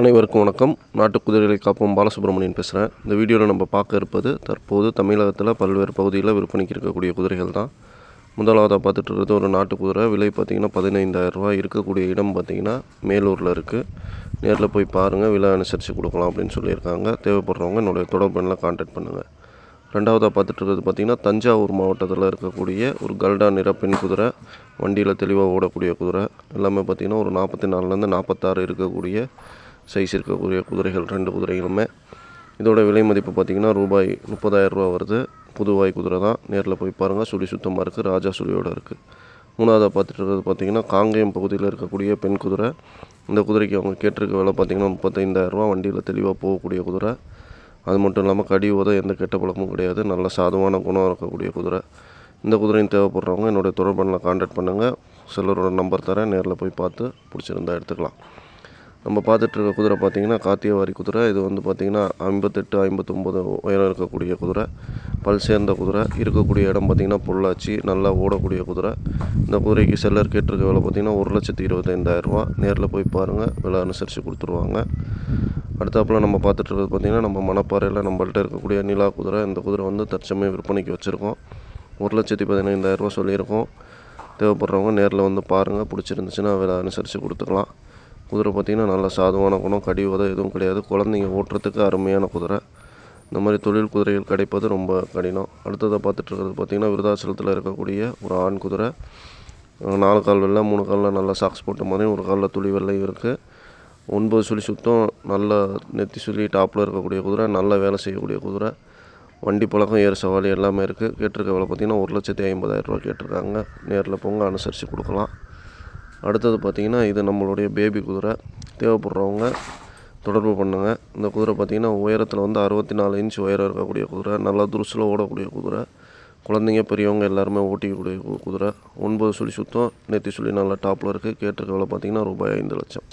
அனைவருக்கும் வணக்கம். நாட்டு குதிரைகளை காப்போம். பாலசுப்ரமணியன் பேசுகிறேன் இந்த வீடியோவில் நம்ம பார்க்க இருப்பது தற்போது தமிழகத்தில் பல்வேறு பகுதியில் விற்பனைக்கு இருக்கக்கூடிய குதிரைகள் தான். முதலாவதாக பார்த்துட்டு இருக்கிறது ஒரு நாட்டு குதிரை. விலை பார்த்திங்கன்னா பதினைந்தாயிரம் ரூபாய். இருக்கக்கூடிய இடம் பார்த்திங்கன்னா மேலூரில் இருக்குது நேரில் போய் பாருங்கள் விலை அனுசரித்து கொடுக்கலாம் அப்படின்னு சொல்லியிருக்காங்க. தேவைப்படுறவங்க என்னுடைய தொடர்பு எண்ணில் கான்டாக்ட் பண்ணுங்கள் ரெண்டாவதாக பார்த்துட்டு இருக்கிறது பார்த்திங்கன்னா தஞ்சாவூர் மாவட்டத்தில் இருக்கக்கூடிய ஒரு கல்டா நிற பெண் குதிரை. வண்டியில் தெளிவாக ஓடக்கூடிய குதிரை. எல்லாமே பார்த்திங்கன்னா ஒரு நாற்பத்தி நாலுலேருந்து நாற்பத்தாறு இருக்கக்கூடிய சைஸ் இருக்கக்கூடிய குதிரைகள் ரெண்டு குதிரைகளுமே. இதோட விலை மதிப்பு பார்த்திங்கன்னா ரூபாய் முப்பதாயிரம் ரூபா வருது. புதுவாய் குதிரை தான். நேரில் போய் பாருங்கள் சுழி சுத்தமாக இருக்குது ராஜா சுழியோடு இருக்குது மூணாவதாக பார்த்துட்டு இருக்கிறது பார்த்திங்கன்னா காங்கேயம் பகுதியில் இருக்கக்கூடிய பெண் குதிரை. இந்த குதிரைக்கு அவங்க கேட்டிருக்க விலை பார்த்திங்கன்னா முப்பத்தைந்தாயிரரூவா வண்டியில் தெளிவாக போகக்கூடிய குதிரை. அது மட்டும் இல்லாமல் கடி உத எந்த கெட்ட பழக்கமும் கிடையாது. நல்ல சாதுவான குணம் இருக்கக்கூடிய குதிரை. இந்த குதிரையும் தேவைப்படுறவங்க என்னுடைய தொடர்பு காண்டாக்ட் பண்ணுங்கள் சிலரோட நம்பர் தரேன். நேரில் போய் பார்த்து பிடிச்சிருந்தா எடுத்துக்கலாம். நம்ம பார்த்துட்டு இருக்க குதிரை பார்த்திங்கன்னா காத்தியவாரி குதிரை. இது வந்து பார்த்திங்கன்னா ஐம்பத்தெட்டு ஐம்பத்தொம்போது உயரம் இருக்கக்கூடிய குதிரை. பல் சேர்ந்த குதிரை. இருக்கக்கூடிய இடம் பார்த்திங்கன்னா பொள்ளாச்சி. நல்லா ஓடக்கூடிய குதிரை. இந்த குதிரைக்கு செல்லர் கேட்டிருக்க விலை பார்த்திங்கன்னா ஒரு லட்சத்தி இருபத்தைந்தாயிரரூவா நேரில் போய் பாருங்கள் விலை அனுசரித்து கொடுத்துருவாங்க. அடுத்தாப்பில் நம்ம பார்த்துட்டு இருக்கிறது பார்த்திங்கன்னா நம்ம மணப்பாறையில் நம்மள்கிட்ட இருக்கக்கூடிய நிலா குதிரை. இந்த குதிரை வந்து தற்சமயம் விற்பனைக்கு வச்சுருக்கோம். ஒரு லட்சத்தி பதினைந்தாயிரரூவா சொல்லியிருக்கோம். தேவைப்படுறவங்க நேரில் வந்து பாருங்கள் பிடிச்சிருந்துச்சுன்னா விலை அனுசரித்து கொடுத்துக்கலாம். குதிரை பார்த்திங்கன்னா நல்ல சாதுவான குணம் கடிவதம் எதுவும் கிடையாது. குழந்தைங்க ஓட்டுறதுக்கு அருமையான குதிரை. இந்த மாதிரி தொழில் குதிரைகள் கிடைப்பது ரொம்ப கடினம். அடுத்ததை பார்த்துட்டு இருக்கிறது பார்த்திங்கன்னா விருதாச்சலத்தில் இருக்கக்கூடிய ஒரு ஆண் குதிரை. நாலு கால் வெள்ளை மூணு காலில் நல்லா சாக்ஸ் போட்ட மாதிரி ஒரு காலில் துளி வெள்ளையும் இருக்குது ஒன்பது சுழி சுத்தம் நல்ல நெத்தி சுழி டாப்பில் இருக்கக்கூடிய குதிரை நல்ல வேலை செய்யக்கூடிய குதிரை. வண்டி பழக்கம் ஏறு சவாரி எல்லாமே இருக்குது கேட்டிருக்க விலை பார்த்திங்கன்னா ஒரு லட்சத்தி ஐம்பதாயிரரூபா கேட்டிருக்காங்க. நேரில் போங்க அனுசரித்து கொடுக்கலாம். அடுத்தது பார்த்திங்கன்னா இது நம்மளுடைய பேபி குதிரை. தேவைப்படுறவங்க தொடர்பு பண்ணுங்கள் இந்த குதிரை பார்த்திங்கன்னா உயரத்தில் வந்து அறுபத்தி நாலு இன்ச் உயரம் இருக்கக்கூடிய குதிரை. நல்லா துருசில் ஓடக்கூடிய குதிரை. குழந்தைங்க பெரியவங்க எல்லாருமே ஓட்டிக்கக்கூடிய குதிரை. ஒன்பது சுழி சுத்தம். நெத்தி சுழி நல்லா டாப்பில் இருக்குது கேட்டிருக்க விலை பார்த்திங்கன்னா ரூபாய் ஐந்து லட்சம்.